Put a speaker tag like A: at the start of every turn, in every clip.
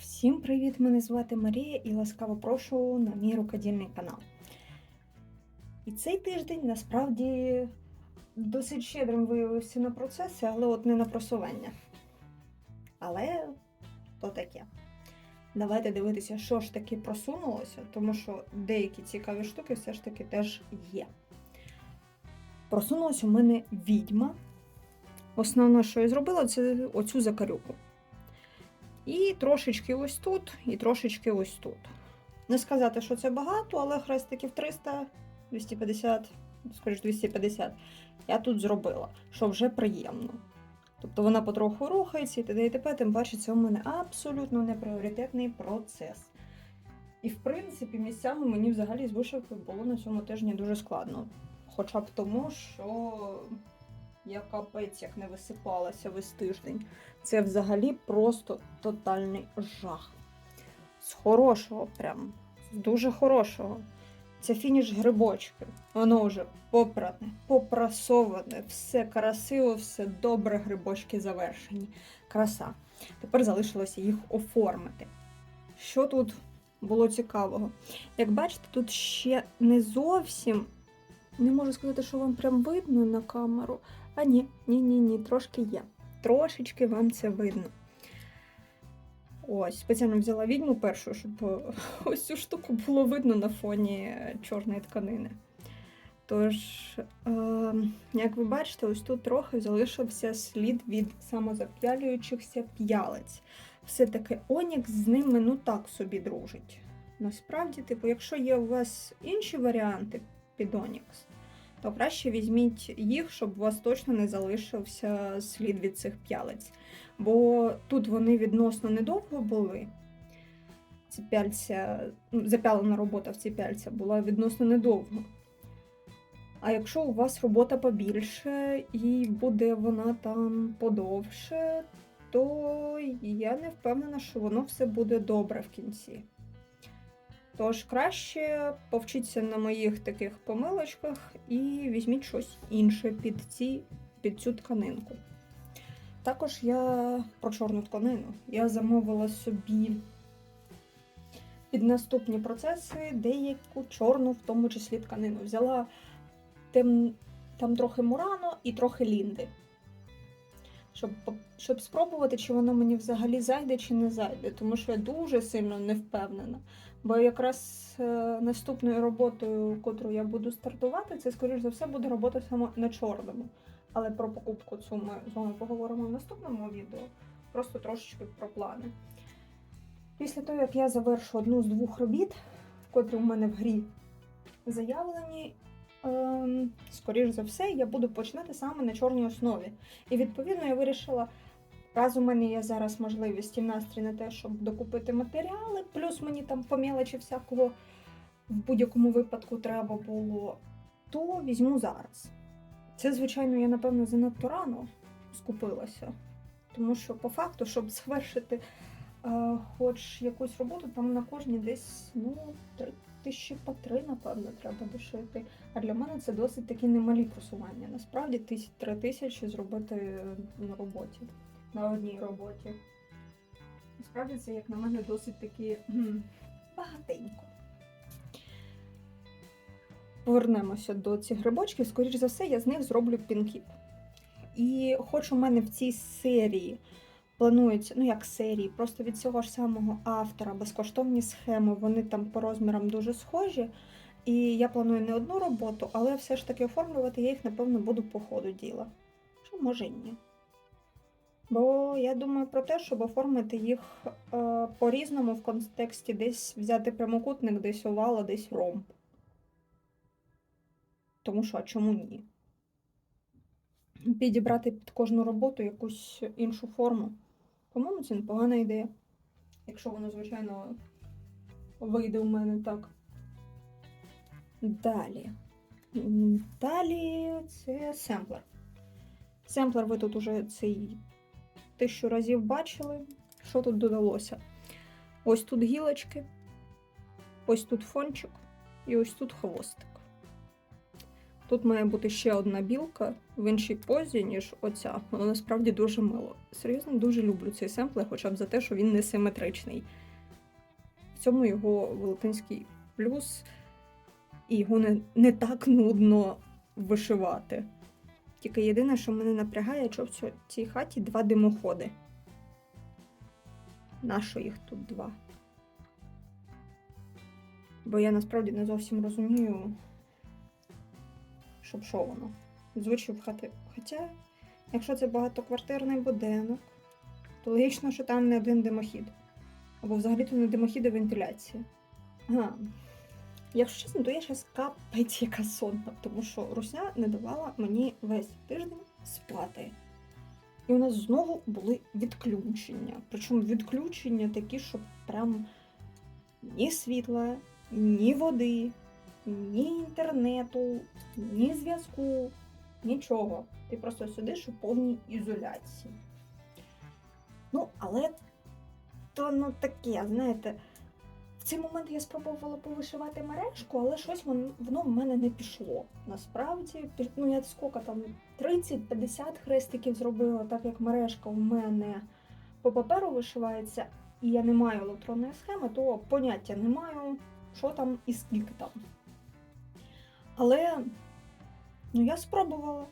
A: Всім привіт! Мене звати Марія і ласкаво прошу на мій рукодільний канал. І цей тиждень насправді досить щедрим виявився на процеси, але от не на просування. Але то таке. Давайте дивитися, що ж таки просунулося, тому що деякі цікаві штуки все ж таки теж є. Просунулася у мене відьма. Основне, що я зробила, це оцю закарюку. І трошечки ось тут, і трошечки ось тут. Не сказати, що це багато, але хрестиків 300, 250, скоріш 250 я тут зробила, що вже приємно. Тобто вона потроху рухається і т.д. і т.п. Тим паче, це у мене абсолютно непріоритетний процес. І в принципі, місцями мені взагалі з вишивкою було на цьому тижні дуже складно. Хоча б тому, що я капець як не висипалася весь тиждень. Це взагалі просто тотальний жах. З хорошого, прям, з дуже хорошого. Це фініш грибочків. Воно вже попране, попрасоване, все красиво, все добре, грибочки завершені. Краса. Тепер залишилося їх оформити. Що тут було цікавого? Як бачите, тут ще не зовсім. Не можу сказати, що вам прям видно на камеру. А ні, ні, ні, трошки є. Трошечки вам це видно. Ось, спеціально взяла відьму першу, щоб е, ось цю штуку було видно на фоні чорної тканини. Тож, е, як ви бачите, ось тут трохи залишився слід від самозап'ялюючихся п'ялиць. Все-таки Онікс з ними ну так собі дружить. Насправді, типу, якщо є у вас інші варіанти під Онікс, то краще візьміть їх, щоб у вас точно не залишився слід від цих п'ялиць. Бо тут вони відносно недовго були. Ці ну, запялена робота в ці пяльця була відносно недовго. А якщо у вас робота побільше і буде вона там подовше, то я не впевнена, що воно все буде добре в кінці. Тож краще повчіться на моїх таких помилочках і візьміть щось інше під, ці, під цю тканинку. Також я про чорну тканину. Я замовила собі під наступні процеси деяку чорну, в тому числі тканину. Взяла тем, там трохи Мурано і трохи Лінди. Щоб, щоб спробувати, чи воно мені взагалі зайде, чи не зайде, тому що я дуже сильно не впевнена. Бо якраз е, наступною роботою, котру я буду стартувати, це, скоріш за все, буде робота саме на чорному. Але про покупку цю ми з вами поговоримо в наступному відео. Просто трошечки про плани. Після того, як я завершу одну з двох робіт, котрі в мене в грі заявлені, скоріш за все, я буду починати саме на чорній основі. І відповідно я вирішила. Раз у мене є зараз можливість і настрій на те, щоб докупити матеріали, плюс мені там по мелочі всякого в будь-якому випадку треба було, то візьму зараз. Це, звичайно, я, напевно, занадто рано скупилася. Тому що, по факту, щоб завершити хоч якусь роботу, там на кожній десь ну, тисячі по три, напевно, треба дошити. А для мене це досить такі немалі просування. Насправді, тисяч три тисячі зробити на роботі на одній роботі. Насправді це, як на мене, досить таки багатенько. Повернемося до цих грибочків. Скоріше за все, я з них зроблю пінкіп. І хоч у мене в цій серії планується, ну як серії, просто від цього ж самого автора безкоштовні схеми, вони там по розмірам дуже схожі. І я планую не одну роботу, але все ж таки оформлювати я їх, напевно, буду по ходу діла. Що може ні. Бо я думаю про те, щоб оформити їх е, по-різному в контексті десь взяти прямокутник, десь овал, а десь ромб. Тому що, а чому ні? Підібрати під кожну роботу якусь іншу форму. По-моєму, це непогана ідея. Якщо воно, звичайно, вийде у мене так. Далі. Далі це семплер. Семплер ви тут уже цей тисячу разів бачили, що тут додалося. Ось тут гілочки, ось тут фончик і ось тут хвостик. Тут має бути ще одна білка в іншій позі, ніж оця. Воно насправді дуже мило. Серйозно, дуже люблю цей семплер, хоча б за те, що він не симетричний. В цьому його велетенський плюс, і його не, не так нудно вишивати. Тільки єдине, що мене напрягає, що в цій хаті два димоходи. Нащо їх тут два? Бо я насправді не зовсім розумію, щоб що воно. Звучить в хати. Хоча, якщо це багатоквартирний будинок, то логічно, що там не один димохід. Або взагалі-то не димохід, а вентиляція. Ага. Якщо чесно, то я щас капець яка сонна, тому що Русня не давала мені весь тиждень спати. І у нас знову були відключення. Причому відключення такі, що прям ні світла, ні води, ні інтернету, ні зв'язку, нічого. Ти просто сидиш у повній ізоляції. Ну, але то ну таке, знаєте, в цей момент я спробувала повишивати мережку, але щось вон- воно в мене не пішло. Насправді, ну я скільки там 30-50 хрестиків зробила, так як мережка у мене по паперу вишивається, і я не маю електронної схеми, то поняття не маю, що там і скільки там. Але ну, я спробувала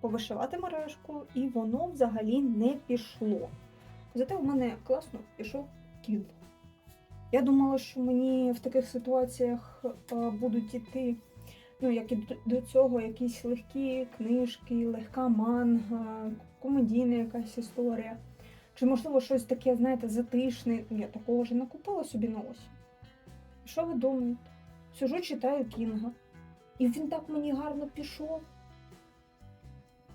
A: повишивати мережку, і воно взагалі не пішло. Зате у мене класно пішов кіл. Я думала, що мені в таких ситуаціях е, будуть іти, ну, як і до цього, якісь легкі книжки, легка манга, комедійна якась історія. Чи, можливо, щось таке, знаєте, затишне. Я такого вже накупила собі на осінь. Що ви думаєте? Сижу, читаю Кінга. І він так мені гарно пішов.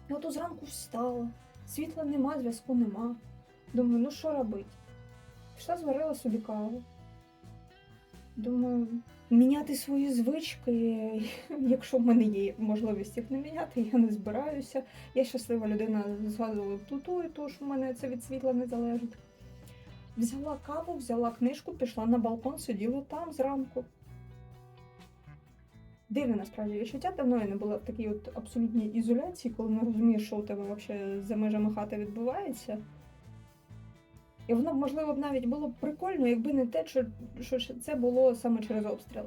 A: Я ото зранку встала, світла нема, зв'язку нема. Думаю, ну що робити? Пішла зварила собі каву. Думаю, міняти свої звички, якщо в мене є можливість їх не міняти, я не збираюся. Я щаслива людина згадувала ту ту і ту, що в мене це від світла не залежить. Взяла каву, взяла книжку, пішла на балкон, сиділа там зранку. Дивне насправді відчуття. Давно я не була в такій от абсолютній ізоляції, коли не розумієш, що у тебе взагалі за межами хати відбувається. І воно, можливо, б навіть було б прикольно, якби не те, що, що це було саме через обстріл.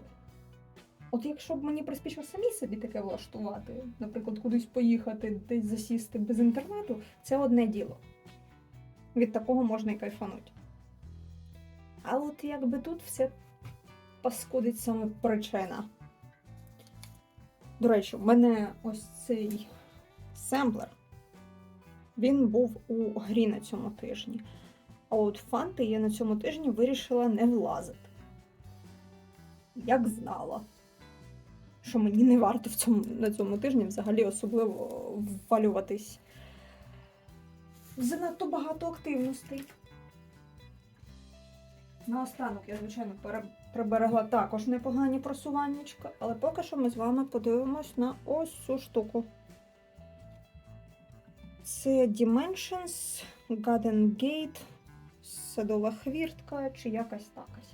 A: От якщо б мені приспічило самі собі таке влаштувати, наприклад, кудись поїхати, десь засісти без інтернету, це одне діло. Від такого можна і кайфануть. А от якби тут все паскудить саме причина. До речі, в мене ось цей семплер. Він був у грі на цьому тижні. А от фанти я на цьому тижні вирішила не влазити. Як знала, що мені не варто в цьому, на цьому тижні взагалі особливо ввалюватись. Занадто багато активностей. Наостанок я, звичайно, приберегла також непогані просуваннячка, але поки що ми з вами подивимось на ось цю штуку. Це Dimensions, Garden Gate, садова хвіртка чи якась такась.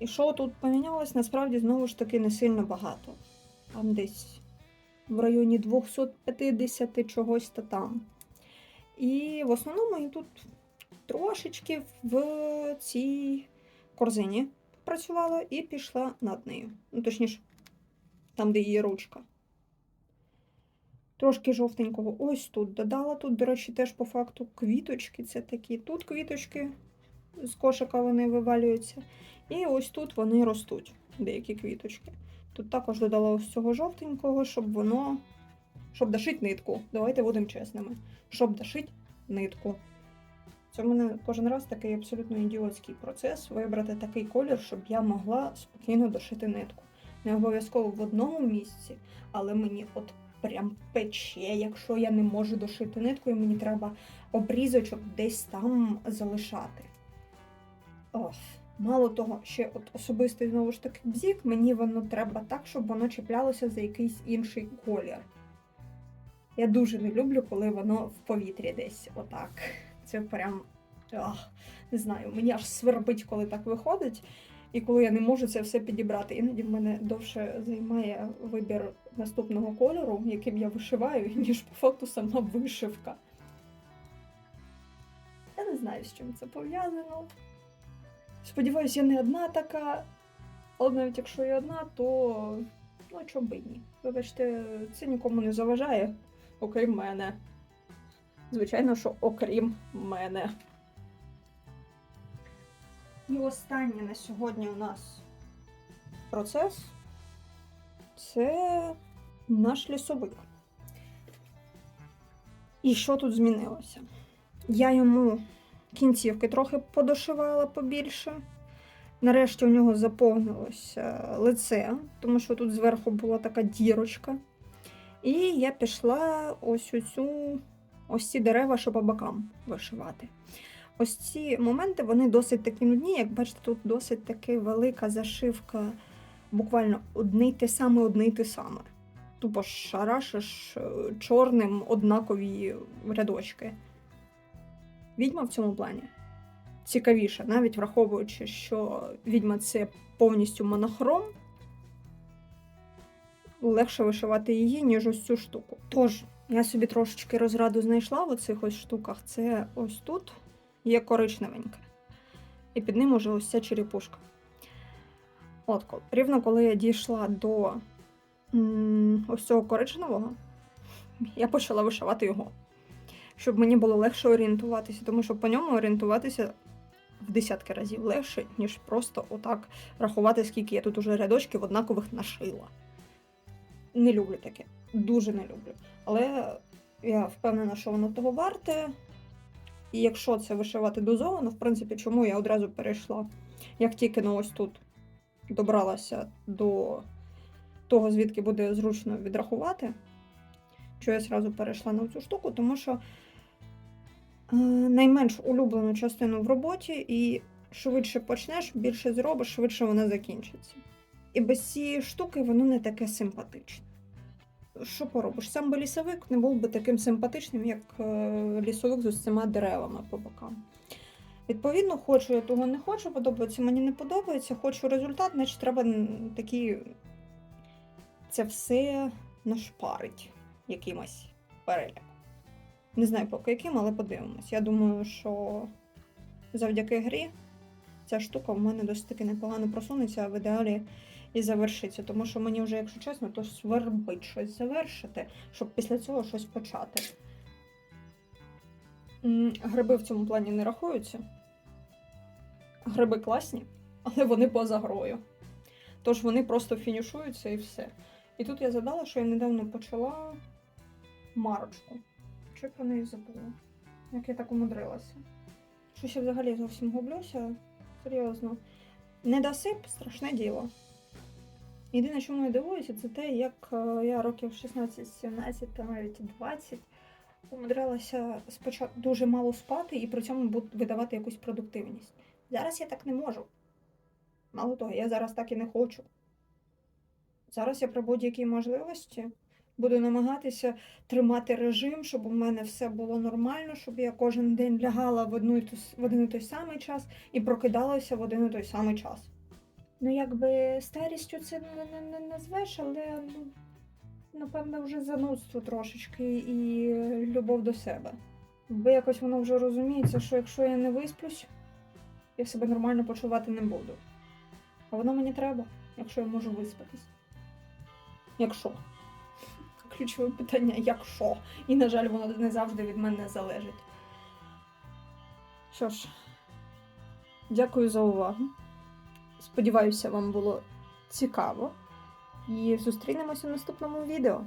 A: І що тут помінялось, насправді знову ж таки не сильно багато. Там десь в районі 250 чогось та там. І в основному я тут трошечки в цій корзині працювала і пішла над нею. Ну, точніше, там, де її ручка. Трошки жовтенького ось тут додала. Тут, до речі, теж по факту квіточки. Це такі. Тут квіточки з кошика вони вивалюються. І ось тут вони ростуть, деякі квіточки. Тут також додала ось цього жовтенького, щоб воно. Щоб дошить нитку. Давайте будемо чесними. Щоб дошить нитку. Це в мене кожен раз такий абсолютно ідіотський процес вибрати такий колір, щоб я могла спокійно дошити нитку. Не обов'язково в одному місці, але мені от прям пече, якщо я не можу дошити нитку, і мені треба обрізочок десь там залишати. Ох. Мало того, ще от особистий знову ж таки бзік, мені воно треба так, щоб воно чіплялося за якийсь інший колір. Я дуже не люблю, коли воно в повітрі десь отак. Це прям ах, не знаю, мені аж свербить, коли так виходить. І коли я не можу це все підібрати, іноді в мене довше займає вибір наступного кольору, яким я вишиваю, ніж по факту сама вишивка. Я не знаю, з чим це пов'язано. Сподіваюсь, я не одна така. Але навіть якщо я одна, то ну чому би ні. Вибачте, це нікому не заважає, окрім мене. Звичайно, що окрім мене. І останнє на сьогодні у нас процес це наш лісовик. І що тут змінилося? Я йому кінцівки трохи подошивала побільше. Нарешті у нього заповнилося лице, тому що тут зверху була така дірочка. І я пішла ось у цю ось ці дерева, що по бокам вишивати. Ось ці моменти вони досить такі нудні. Як бачите, тут досить таки велика зашивка, буквально одне й те саме, одне й те саме. Тупо шарашиш е, чорним однакові рядочки. Відьма в цьому плані цікавіша, навіть враховуючи, що відьма це повністю монохром, легше вишивати її, ніж ось цю штуку. Тож, я собі трошечки розраду знайшла в оцих ось штуках. Це ось тут є коричневеньке. І під ним уже ось ця черепушка. От, рівно коли я дійшла до ось цього коричневого, я почала вишивати його. Щоб мені було легше орієнтуватися, тому що по ньому орієнтуватися в десятки разів легше, ніж просто отак рахувати, скільки я тут уже рядочків однакових нашила. Не люблю таке. Дуже не люблю. Але я впевнена, що воно того варте. І якщо це вишивати дозовано, в принципі, чому я одразу перейшла, як тільки ну, ось тут добралася до того, звідки буде зручно відрахувати, що я зразу перейшла на цю штуку, тому що е, найменш улюблену частину в роботі, і швидше почнеш, більше зробиш, швидше вона закінчиться. І без цієї штуки воно не таке симпатичне. Що поробиш? Сам би лісовик не був би таким симпатичним, як е, лісовик з цими деревами по бокам. Відповідно, хочу я того не хочу, подобається, мені не подобається, хочу результат, значить треба такі це все нашпарить якимось переліком. Не знаю поки яким, але подивимось. Я думаю, що завдяки грі ця штука в мене досить таки непогано просунеться, а в ідеалі і завершиться. Тому що мені вже, якщо чесно, то свербить щось завершити, щоб після цього щось почати. Гриби в цьому плані не рахуються. Гриби класні, але вони поза грою. Тож вони просто фінішуються і все. І тут я задала, що я недавно почала марочку. Я про неї забула? Як я так умудрилася? Щось я взагалі зовсім гублюся. Серйозно. Недосип страшне діло. Єдине, чому я дивуюся, це те, як е, я років 16-17 та навіть 20 умудрялася спочатку дуже мало спати і при цьому видавати якусь продуктивність. Зараз я так не можу. Мало того, я зараз так і не хочу. Зараз я при будь-якій можливості буду намагатися тримати режим, щоб у мене все було нормально, щоб я кожен день лягала в, одну і ту, в один і той самий час і прокидалася в один і той самий час. Ну, якби старістю це не, не, не назвеш, але ну, напевно вже занудство трошечки і любов до себе. Бо якось воно вже розуміється, що якщо я не висплюсь, я себе нормально почувати не буду. А воно мені треба, якщо я можу виспатись. Якщо. Ключове питання, якщо. І, на жаль, воно не завжди від мене залежить. Що ж, дякую за увагу. Сподіваюся, вам було цікаво. І зустрінемося в наступному відео.